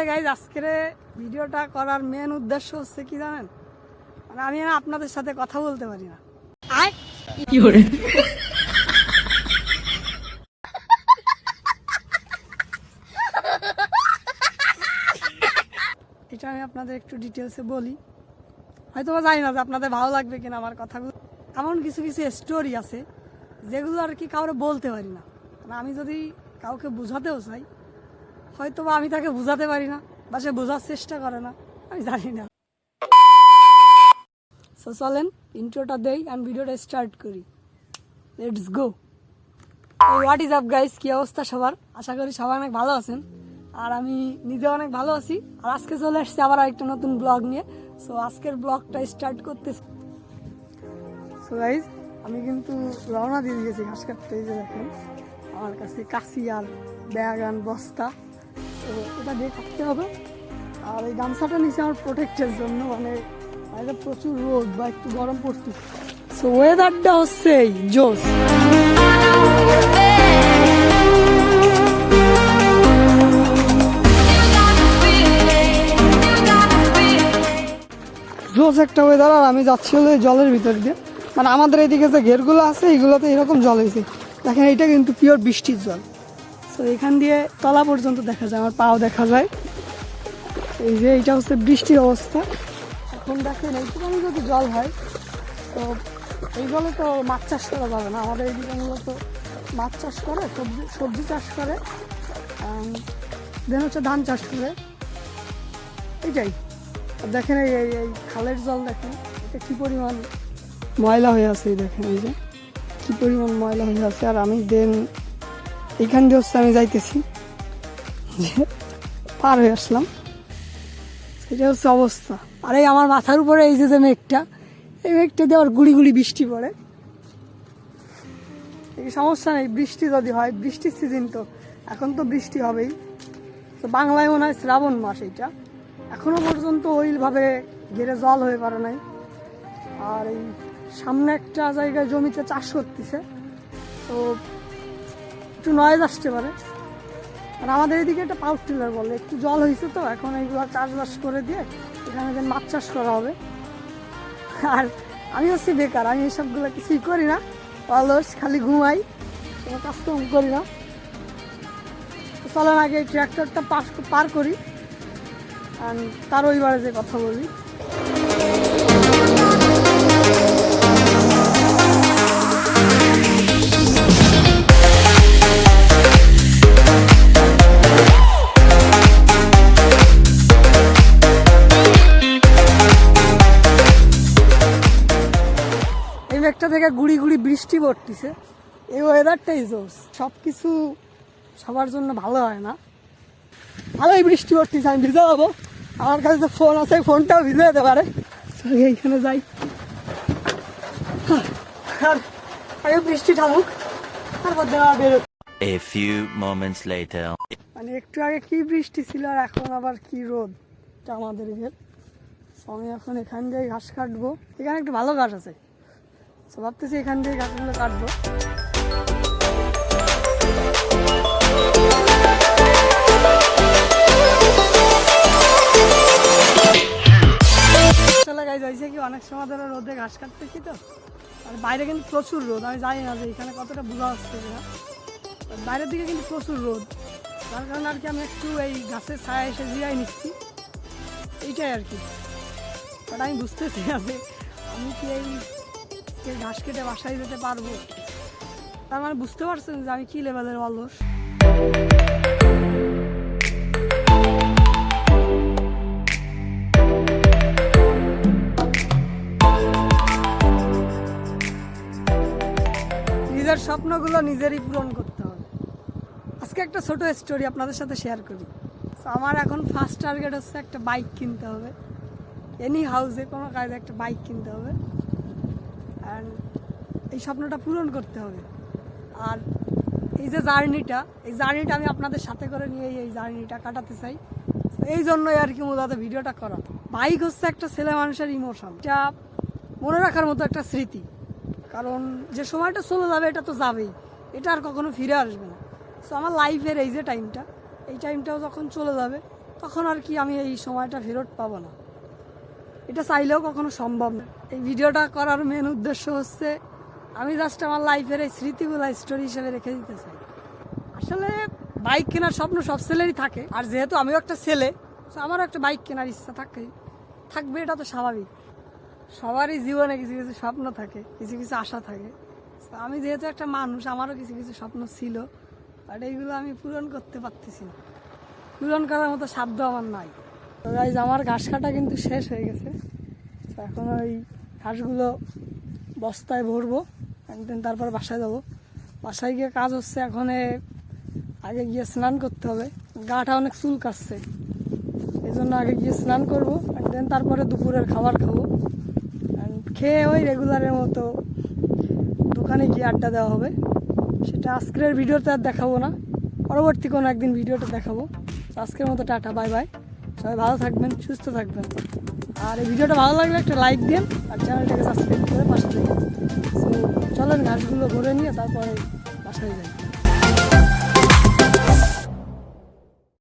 আসলে গাইজ আজকের ভিডিওটা করার মেন উদ্দেশ্য হচ্ছে কি জানেন? মানে আমি না আপনাদের সাথে কথা বলতে পারি না। এটা আমি আপনাদের একটু ডিটেলসে বলি। হয়তো বা জানি না যে আপনাদের ভালো লাগবে কিনা আমার কথাগুলো। এমন কিছু কিছু স্টোরি আছে যেগুলো আর কি কাউরে বলতে পারি না। মানে আমি যদি কাউকে বোঝাতেও চাই হয়তো বা আমি তাকে বোঝাতে পারি না, বা সে বোঝার চেষ্টা করে না, আমি জানি না। সো চলেন ইন্ট্রোটা দেই আমি ভিডিওটা স্টার্ট করি। Let's go what is up guys কী অবস্থা সবার? আশা করি সবাই অনেক ভালো আছেন। আর আমি নিজে অনেক ভালো আছি। আর আজকে চলে এসেছি আবার একটা নতুন ব্লগ নিয়ে। সো আজকের ব্লগটা স্টার্ট করতেছি। সো গাইজ আমি কিন্তু রওনা দিয়ে দিয়েছি ঘাস কাটতে, এই যে দেখেন, আমার কাছে কাশি আর ব্যাগান বস্তা। এটা দিয়ে কাটতে হবে। আর এই গামছাটা নিচে আমার প্রোটেক্টের জন্য মানে বাইরে প্রচুর রোদ বা একটু গরম পড়তেছে। সো ওয়েদারটা হচ্ছে এই জোস জোস একটা ওয়েদার আর আমি যাচ্ছি হলো জলের ভিতর দিয়ে। মানে আমাদের এইদিকে যে ঘেরগুলো আছে এইগুলোতে এরকম জল হয়েছে দেখেন এটা কিন্তু পিওর বৃষ্টির জল। তো এখান দিয়ে তলা পর্যন্ত দেখা যায়, আমার পাও দেখা যায়। এই যে এইটা হচ্ছে বৃষ্টির অবস্থা। এখন দেখেন এইটুখানি যদি জল হয়, তো এই জলে তো মাছ চাষ করা যাবে না। আমাদের এইদিকে মূলত মাছ চাষ করে, সবজি সবজি চাষ করে দেন হচ্ছে ধান চাষ করে। এইটাই। দেখেন এই এই এই খালের জল দেখেন, এটা কী পরিমাণ ময়লা হয়ে আছে, এই দেখেন এই যে। কী পরিমাণ ময়লা হয়ে আছে, আর আমি দেন এইখান দিয়ে হচ্ছে আমি যাইতেছি। যে পার হয়ে আসলাম। এটা হচ্ছে অবস্থা। আর এই আমার মাথার উপরে এই যে যে মেঘটা, এই মেঘটা দিয়ে আবার গুড়ি গুড়ি বৃষ্টি পড়ে। সমস্যা নেই, বৃষ্টি যদি হয়, বৃষ্টির সিজন তো, এখন তো বৃষ্টি হবেই। তো বাংলায় মনে হয় শ্রাবণ মাস এইটা এখনও পর্যন্ত ওইভাবে ঘেরে জল হয়ে পারে নাই। আর এই সামনে একটা জায়গায় জমিতে চাষ করতেছে। তো একটু নয়েজ আসতে পারে। আর আমাদের এদিকে একটা পাউট টিলার বলে, একটু জল হয়েছে তো, এখন এইগুলো চাষবাস করে দিয়ে এখানে যেন মাছ চাষ করা হবে। আর আমি হচ্ছি বেকার, আমি এইসবগুলো কিছুই করি না। অলস, খালি ঘুমাই, কোনো কাজকর্ম করি না। তো চলেন আগে এই ট্র্যাক্টরটা পাস পার করি। আর তার ওইবারে যে কথা বলি। মেঘটা থেকে গুড়ি গুড়ি বৃষ্টি পড়তেছে। এই ওয়েদারটাই জোস সব কিছু সবার জন্য ভালো হয় না। ভালোই বৃষ্টি পড়তেছে আমি ভিজে যাব। আমার কাছে তো ফোন আছে ফোনটাও ভিজে যেতে পারে। এইখানে যাই। আর আগে বৃষ্টি থামুক তারপর দেওয়া বেরো A few moments later. মানে একটু আগে কি বৃষ্টি ছিল আর এখন আবার কি রোদ? আমাদের আমি এখন এখান দিয়ে ঘাস কাটবো। এখানে একটু ভালো ঘাস আছে। তো ভাবতেছি এখান থেকে ঘাসগুলো কাটবো। হয়েছে কি? অনেক সময় ধরে রোদে ঘাস কাটতেছি তো। আর বাইরে কিন্তু প্রচুর রোদ। আমি জানি না যে এখানে কতটা বোঝা হচ্ছে কিনা। বাইরের দিকে কিন্তু প্রচুর রোদ। তার কারণে আর কি আমি একটু এই গাছের ছায়া এসে জিয়াই নিচ্ছি। এইটাই আর কি। বাট আমি বুঝতেছি না যে আমি কি এই আজকে ঘাস কেটে বাসায় যেতে পারব। তার মানে বুঝতে পারছেন যে আমি কি লেভেলের অলস নিজের স্বপ্নগুলো নিজেরই পূরণ করতে হবে। আজকে একটা ছোট স্টোরি আপনাদের সাথে শেয়ার করি। আমার এখন ফার্স্ট টার্গেট হচ্ছে একটা বাইক কিনতে হবে। এনি হাউসে কোনো কাজে একটা বাইক কিনতে হবে। অ্যান্ড এই স্বপ্নটা পূরণ করতে হবে। আর এই যে জার্নিটা, এই জার্নিটা আমি আপনাদের সাথে করে নিয়ে এই জার্নিটা কাটাতে চাই। এই জন্যই আর কি মূলত ভিডিওটা করা। বাইক হচ্ছে একটা ছেলে মানুষের ইমোশন এটা মনে রাখার মতো একটা স্মৃতি। কারণ যে সময়টা চলে যাবে, এটা তো যাবেই। এটা আর কখনো ফিরে আসবে না। সো আমার লাইফের এই যে টাইমটা এই টাইমটাও যখন চলে যাবে, তখন আর কি আমি এই সময়টা ফেরত পাবো না। এটা চাইলেও কখনো সম্ভব না। এই ভিডিওটা করার মেন উদ্দেশ্য হচ্ছে, আমি জাস্ট আমার লাইফের এই স্মৃতিগুলো স্টোরি হিসেবে রেখে দিতে চাই। আসলে বাইক কেনার স্বপ্ন সব ছেলেরই থাকে, আর যেহেতু আমিও একটা ছেলে, তো আমারও একটা বাইক কেনার ইচ্ছা থাকে। থাকবে, এটা তো স্বাভাবিক। সবারই জীবনে কিছু কিছু স্বপ্ন থাকে, কিছু কিছু আশা থাকে। আমি যেহেতু একটা মানুষ, আমারও কিছু কিছু স্বপ্ন ছিল বাট এইগুলো আমি পূরণ করতে পারতেছি না। পূরণ করার মতো সাধ্য আমার নাই। তো আমার ঘাস কাটা কিন্তু শেষ হয়ে গেছে। এখন ওই ঘাসগুলো বস্তায় ভরবো, একদিন তারপর বাসায় যাব। বাসায় গিয়ে কাজ হচ্ছে এখন আগে গিয়ে স্নান করতে হবে। গাটা অনেক চুল কাচ্ছে এই জন্য আগে গিয়ে স্নান করব, একদিন তারপরে দুপুরের খাবার খাব। খেয়ে ওই রেগুলারের মতো দোকানে গিয়ে আড্ডা দেওয়া হবে। সেটা আজকের ভিডিওতে আর দেখাবো না। পরবর্তী কোনো একদিন ভিডিওটা দেখাবো। আজকের মতো টাটা, বাই বাই। সবাই ভালো থাকবেন, সুস্থ থাকবেন। আর এই ভিডিওটা ভালো লাগলে একটা লাইক দিন আর চ্যানেলটাকে সাবস্ক্রাইব করে পাশে থাকবেন। চলেন ঘাসগুলো ঘুরে নিয়ে তারপরে বাসায় যাই।